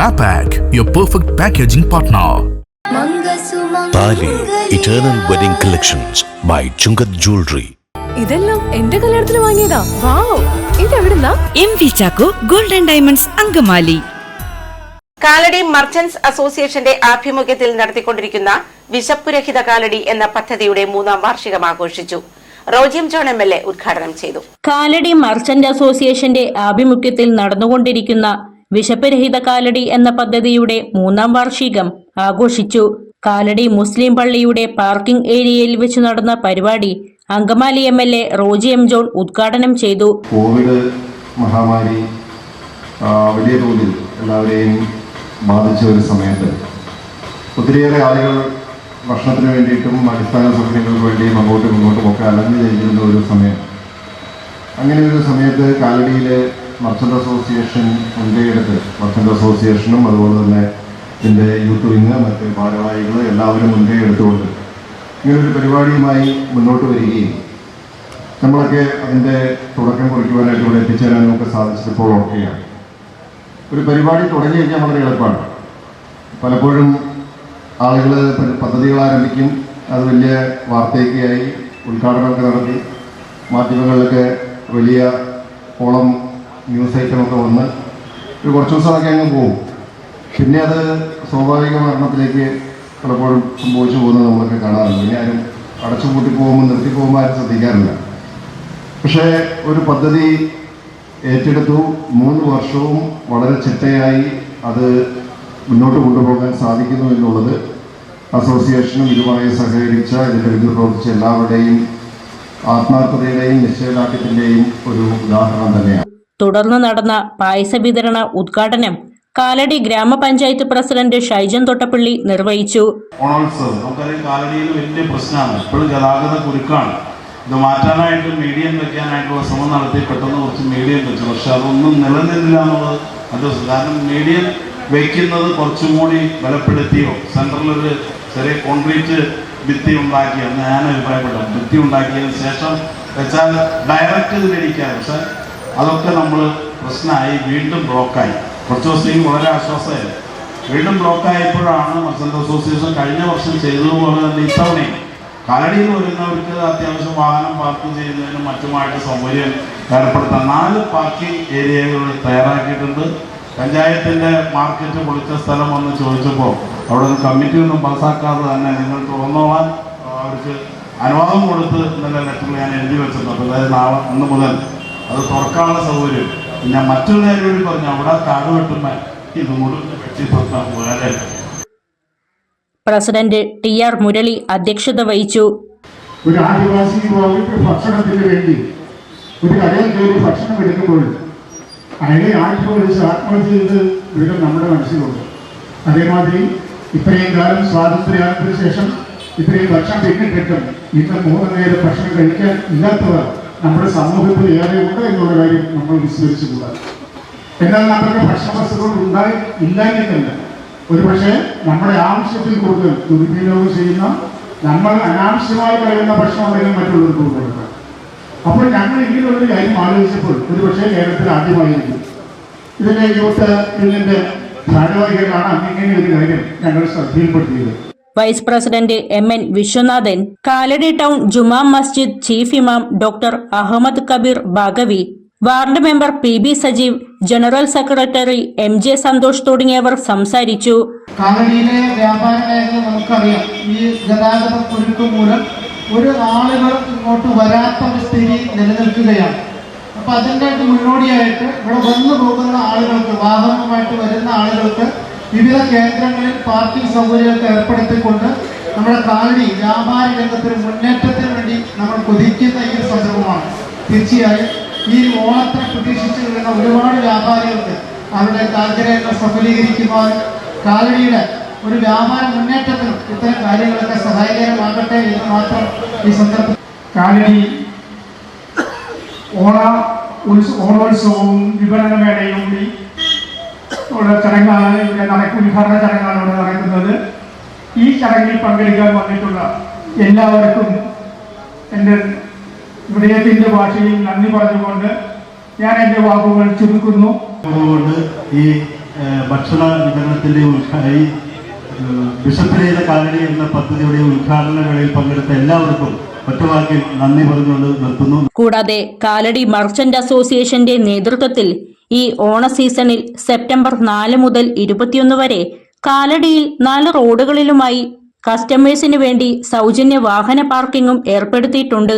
MAPAC, your perfect packaging partner. Thali eternal wedding collections by Chungath jewellery ഇതെല്ലാം എന്റെ കല്യാണത്തിന് വാങ്ങിയതാ. Wow. ഇതെവിടുന്നാ M V Chacko golden diamonds Angamaly. Kalady merchants അസോസിയേഷന്റെ ആഭിമുഖ്യത്തിൽ നടത്തിക്കൊണ്ടിരിക്കുന്ന വിശപ്പുരഹിത കാലടി എന്ന പദ്ധതിയുടെ മൂന്നാം വാർഷികം ആഘോഷിച്ചു Roji M John M L A ഉദ്ഘാടനം ചെയ്തു. കാലടി മർച്ചന്റ് അസോസിയേഷന്റെ ആഭിമുഖ്യത്തിൽ നടന്നുകൊണ്ടിരിക്കുന്ന വിശപ്പ് രഹിത കാലടി എന്ന പദ്ധതിയുടെ മൂന്നാം വാർഷികം ആഘോഷിച്ചു. കാലടി മുസ്ലിം പള്ളിയുടെ പാർക്കിംഗ് ഏരിയയിൽ വെച്ച് നടന്ന പരിപാടി Angamaly M L A Roji M John ഉദ്ഘാടനം ചെയ്തു. കോവിഡ് മഹാമാരി വലിയ തോതിൽ എല്ലാവരെയും ബാധിച്ച ഒരു സമയത്ത് ഒത്തിരിയേറെ ആളുകൾ ഭക്ഷണത്തിന് വേണ്ടിയിട്ടും അടിസ്ഥാന സൗകര്യങ്ങൾക്ക് വേണ്ടിയും അങ്ങോട്ടും ഇങ്ങോട്ടും ഒക്കെ അലഞ്ഞു ചെയ്തിരുന്ന ഒരു സമയം. അങ്ങനെ ഒരു സമയത്ത് കാലടിയിലെ മർച്ചന്റ് അസോസിയേഷൻ മുൻകൈയെടുത്ത് മർച്ചന്റ് അസോസിയേഷനും അതുപോലെ തന്നെ ഇതിന്റെ യൂത്ത് വിങ് മറ്റ് ഭാരവാഹികൾ എല്ലാവരും മുൻകൈ എടുത്തുകൊണ്ട് ഇങ്ങനൊരു പരിപാടിയുമായി മുന്നോട്ട് വരികയും നമ്മളൊക്കെ അതിന്റെ തുടക്കം കുറിക്കുവാനായിട്ട് ഇവിടെ എത്തിച്ചേരാനും ഒക്കെ സാധിച്ചപ്പോൾ ഓക്കെയാണ് ഒരു പരിപാടി തുടങ്ങി കഴിഞ്ഞാൽ വളരെ എളുപ്പമാണ്. പലപ്പോഴും ആളുകൾ പദ്ധതികൾ ആരംഭിക്കും. അത് വലിയ വാർത്തയൊക്കെയായി ഉദ്ഘാടനമൊക്കെ നടത്തി മാധ്യമങ്ങളിലൊക്കെ വലിയ ഓളം ന്യൂസ് ഐറ്റമൊക്കെ വന്ന് ഒരു കുറച്ച് ദിവസമൊക്കെ അങ്ങ് പോകും പിന്നെ അത് സ്വാഭാവിക മരണത്തിലേക്ക് പലപ്പോഴും സംഭവിച്ചു പോകുന്നത് നമ്മളൊക്കെ കാണാറുണ്ട്. ഇനി ആരും അടച്ചുപൂട്ടി പോകുമ്പോൾ നിർത്തി പോകുമ്പോൾ ആരും ശ്രദ്ധിക്കാറില്ല. പക്ഷേ ഒരു പദ്ധതി ഏറ്റെടുത്തു. മൂന്ന് വർഷവും വളരെ ചിട്ടയായി അത് മുന്നോട്ട് കൊണ്ടുപോകാൻ സാധിക്കുന്നു എന്നുള്ളത് അസോസിയേഷനും ഇതുമായി സഹകരിച്ച ഇതിന്റെ പിന്നിൽ പ്രവർത്തിച്ച എല്ലാവരുടെയും ആത്മാർത്ഥതയുടെയും നിശ്ചയദാർഢ്യത്തിന്റെയും ഒരു ഉദാഹരണം തന്നെയാണ്. തുടർന്ന് നടന്ന പായസ വിതരണ ഉദ്ഘാടനം കാലടി ഗ്രാമപഞ്ചായത്ത് പ്രസിഡന്റ് ഷൈജൻ തൊട്ടപ്പള്ളി നിർവഹിച്ചു. വലിയ പ്രശ്നമാണ്. ഇപ്പോഴും ഇത് മാറ്റാനായിട്ട് മീഡിയം വെക്കാനായിട്ടുള്ള ശ്രമം നടത്തി പെട്ടെന്ന് കുറച്ച് മീഡിയം വെച്ചു. പക്ഷെ അതൊന്നും നിലനിന്നില്ല എന്നുള്ളത് അത് കാരണം മീഡിയം വെക്കുന്നത് കുറച്ചും കൂടി ബലപ്പെടുത്തിയോ സെൻട്രലൊരു ചെറിയ കോൺക്രീറ്റ് ഭിത്തി ഉണ്ടാക്കി എന്ന് ഞാൻ അഭിപ്രായപ്പെട്ടു. ഭിത്തി ഉണ്ടാക്കിയതിന് ശേഷം വെച്ചാൽ ഡയറക്റ്റ് ഇതിലിരിക്കാൻ പക്ഷെ അതൊക്കെ നമ്മൾ പ്രശ്നമായി വീണ്ടും ബ്ലോക്കായി. കുറച്ച് ദിവസത്തേക്ക് വളരെ ആശ്വാസമായിരുന്നു. വീണ്ടും ബ്ലോക്ക് ആയപ്പോഴാണ് മത്സ്യന്ത അസോസിയേഷൻ കഴിഞ്ഞ വർഷം ചെയ്തതുപോലെ തന്നെ ഇത്തവണയും. കാലടിയിൽ വരുന്നവർക്ക് അത്യാവശ്യം വാഹനം പാർക്ക് ചെയ്യുന്നതിനും മറ്റുമായിട്ട് സൗകര്യം ഏർപ്പെടുത്താൻ നാല് പാർക്കിംഗ് ഏരിയകൾ തയ്യാറാക്കിയിട്ടുണ്ട്. പഞ്ചായത്തിന്റെ മാർക്കറ്റ് പൊളിച്ച സ്ഥലം വന്ന് ചോദിച്ചപ്പോൾ അവിടെ നിന്ന് കമ്മിറ്റി ഒന്നും പാസ്സാക്കാതെ തന്നെ നിങ്ങൾ തുറന്നോളാൻ അവർക്ക് അനുവാദം കൊടുത്ത് ഇന്നലെ ലെറ്ററിൽ ഞാൻ എഴുതി വെച്ചിട്ടുണ്ട്. അതായത് നാളെ അന്ന് മുതൽ അത് തുറക്കാനുള്ള സൗകര്യം. പിന്നെ മറ്റൊരു കൂടി പറഞ്ഞു അവിടെ കാട് വെട്ടുമ്പോൾ ഇതും കൂടി വെട്ടി തുറക്കാൻ പ്രസിഡന്റ് ടി ആർ മുരളി അധ്യക്ഷത വഹിച്ചു. ഒരു ആദിവാസി യുവാവിന്റെ ഭക്ഷണത്തിന് വേണ്ടി ഒരു കടയിൽ കയറി ഭക്ഷണം എടുക്കുമ്പോൾ അയാളെ ആത്മഹത്യ ആത്മഹത്യ ചെയ്ത് വീണ്ടും നമ്മുടെ മനസ്സിലുണ്ട്. അതേമാതിരി ഇത്രയും കാലം സ്വാതന്ത്ര്യത്തിന് ശേഷം ഇത്രയും ഭക്ഷണം പിന്നിട്ടിട്ടും ഇന്ന് മൂന്ന് നേരം ഭക്ഷണം കഴിക്കാൻ ഇല്ലാത്തവർ നമ്മുടെ സമൂഹത്തിൽ ഏറെ ഉണ്ട് എന്നുള്ള കാര്യം നമ്മൾ വിസ്മരിച്ചുകൂടാ. എന്നാൽ നമ്മൾക്ക് ഭക്ഷണവസ്തുക്കൾ ഉണ്ടായി ഇല്ലാഞ്ഞിട്ടല്ല. ഒരു പക്ഷേ നമ്മുടെ ആവശ്യത്തിൽ കൂടുതൽ ദുരുപയോഗം ചെയ്യുന്ന നമ്മൾ അനാവശ്യമായി കളയുന്ന ഭക്ഷണമായിരിക്കും മറ്റുള്ളവർക്ക് കൊടുക്കുക അപ്പോൾ ഞങ്ങൾ ഇങ്ങനെയുള്ളൊരു കാര്യം ആലോചിച്ചപ്പോൾ ഒരു പക്ഷേ കേരളത്തിൽ ആദ്യമായിരിക്കും. ഇതിന്റെ യൂത്ത് ഇതിന്റെ ഭാരവാഹികളാണ് അങ്ങനെ ഒരു കാര്യം ഞങ്ങൾ ശ്രദ്ധയിൽപ്പെടുത്തിയത്. Vice president M N Viswanathan Kalady town Juma Masjid chief ഇമാം doctor Ahammed Kabeer Baqavi ward member P B Sajeev general secretary M J Santhosh തുടങ്ങിയവർ സംസാരിച്ചു. കാലടിയിലെ വ്യാപാര മേഖല നമുക്കറിയാം. ഈ ഗതാഗത കുരുക്ക് മൂലം ഒരു ആളുകൾ ഇങ്ങോട്ട് വരാത്ത സ്ഥിതി നിലനിൽക്കുകയാണ്. അപ്പൊ അതിന്റെ മുന്നോടിയായിട്ട് ഇവിടെ വന്നു പോകുന്ന ആളുകൾക്ക് വാഹനവുമായിട്ട് വരുന്ന ആളുകൾക്ക് വിവിധ കേന്ദ്രങ്ങളിൽ പാർക്കിംഗ് സൗകര്യമൊക്കെ ഏർപ്പെടുത്തിക്കൊണ്ട് നമ്മുടെ കാലടി വ്യാപാര രംഗത്തിന് മുന്നേറ്റത്തിന് വേണ്ടി നമ്മൾ കൊതിക്കുന്ന ഈ സന്ദർഭമാണ് തീർച്ചയായും ഈ ഓണത്തെ പ്രതീക്ഷിച്ചു വരുന്ന ഒരുപാട് വ്യാപാരികൾക്ക് അവരുടെ താല്പര്യങ്ങൾ സഫലീകരിക്കുവാൻ കാലടിയുടെ ഒരു വ്യാപാര മുന്നേറ്റത്തിനും ഇത്തരം കാര്യങ്ങളൊക്കെ സഹായകരമാകട്ടെ എന്ന് മാത്രം ഈ സന്ദർഭം കാലടി ഓണ ഉത്സവ ഓണോത്സവവും വിപണനമേളയും കൂടി ഉള്ള ചടങ്ങാണ് ഇവിടെ നടക്കുന്ന ഉദ്ഘാടന ചടങ്ങാണ് ഇവിടെ നടക്കുന്നത്. ഈ ചടങ്ങിൽ പങ്കെടുക്കാൻ വന്നിട്ടുള്ള എല്ലാവർക്കും എന്റെ ഹൃദയത്തിന്റെ ഭാഷയിൽ നന്ദി പറഞ്ഞുകൊണ്ട് ഞാൻ എന്റെ വാക്കുകൾ ചുരുക്കുന്നു. അതുകൊണ്ട് ഈ ഭക്ഷണ വിതരണത്തിന്റെ ഈ ഏഹ്, കാലടി എന്ന പദ്ധതിയുടെ ഉദ്ഘാടന വേളയിൽ പങ്കെടുത്ത എല്ലാവർക്കും ഒറ്റവാക്കിൽ നന്ദി പറഞ്ഞുകൊണ്ട് നിർത്തുന്നു. കൂടാതെ കാലടി മർച്ചന്റ് അസോസിയേഷന്റെ നേതൃത്വത്തിൽ ഈ ഓണ സീസണിൽ സെപ്റ്റംബർ നാല് മുതൽ ഇരുപത്തിയൊന്ന് വരെ കാലടിയിൽ നാല് റോഡുകളിലുമായി കസ്റ്റമേഴ്സിന് വേണ്ടി സൗജന്യ വാഹന പാർക്കിംഗും ഏർപ്പെടുത്തിയിട്ടുണ്ട്